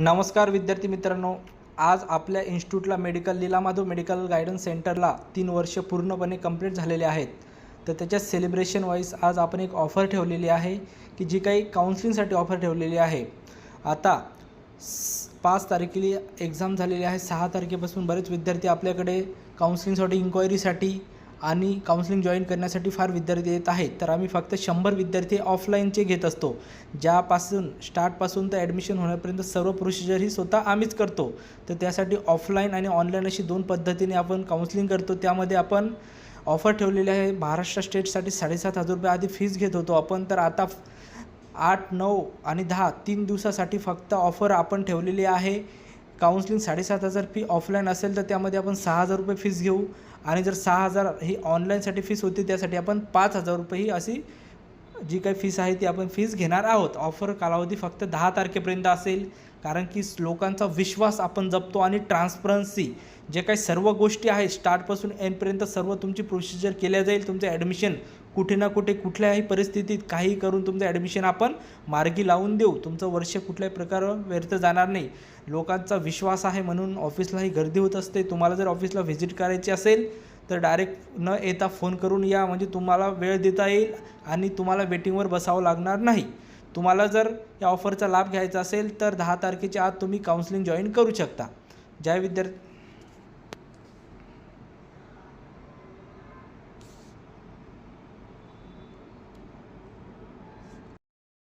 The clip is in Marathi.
नमस्कार विद्यार्थी मित्रांनो आज आपल्या इन्स्टिट्यूटला मेडिकल लीलामाधव मेडिकल गायडन्स सेंटरला तीन वर्ष पूर्णपणे कंप्लीट झालेले आहेत. तर त्याच्या सेलिब्रेशन वाईज आज आपण एक ऑफर ठेवलेली आहे की जी काही काउन्सिलिंगसाठी ऑफर ठेवलेली आहे. आता पाच तारखेला एक्झाम झालेली आहे सहा तारखेपासून बरेच विद्यार्थी आपल्याकडे काउन्सिलिंगसाठी इन्क्वायरीसाठी आणि काउन्सिलिंग जॉईन करण्यासाठी फार विद्यार्थी येत आहेत. तर आम्ही फक्त शंभर विद्यार्थी ऑफलाईनचे घेत असतो. ज्यापासून स्टार्टपासून तर ॲडमिशन होण्यापर्यंत सर्व प्रोसिजर ही स्वतः आम्हीच करतो. तर त्यासाठी ऑफलाईन आणि ऑनलाईन अशी दोन पद्धतीने आपण काउन्सिलिंग करतो. त्यामध्ये आपण ऑफर ठेवलेली आहे. महाराष्ट्र स्टेटसाठी साडेसात हजार रुपये आधी फीज घेत होतो आपण. तर आता आठ नऊ आणि दहा तीन दिवसासाठी फक्त ऑफर आपण ठेवलेली आहे. काउन्सिलिंग साडेसात हजार फी ऑफलाईन असेल तर त्यामध्ये आपण सहा हजार रुपये फीस घेऊ. आणि जर सहा हजार ही ऑनलाईनसाठी फीस होती त्यासाठी आपण पाच हजार रुपये ही अशी जी काही फीस आहे ती आपण फीस घेणार आहोत. ऑफर कालावधी फक्त दहा तारखेपर्यंत असेल. कारण की लोकांचा विश्वास आपण जपतो आणि ट्रान्सपरन्सी जे काही सर्व गोष्टी आहेत स्टार्टपासून एंडपर्यंत सर्व तुमची प्रोसिजर केल्या जाईल तुमचं ॲडमिशन कुठे ना कुठे कुठल्याही परिस्थितीत काही करून तुमचं ॲडमिशन आपण मार्गी लावून देऊ. तुमचं वर्ष कुठल्याही प्रकार व्यर्थ जाणार नाही. लोकांचा विश्वास आहे म्हणून ऑफिसलाही गर्दी होत असते. तुम्हाला जर ऑफिसला व्हिजिट करायची असेल तर डायरेक्ट न येता फोन करून या. म्हणजे तुम्हाला वेळ देता येईल आणि तुम्हाला वेटिंगवर बसावं लागणार नाही. तुम्हाला जर या ऑफरचा लाभ घ्यायचा असेल तर दहा तारखेच्या आत तुम्ही काउन्सिलिंग जॉईन करू शकता. ज्या विद्यार्थी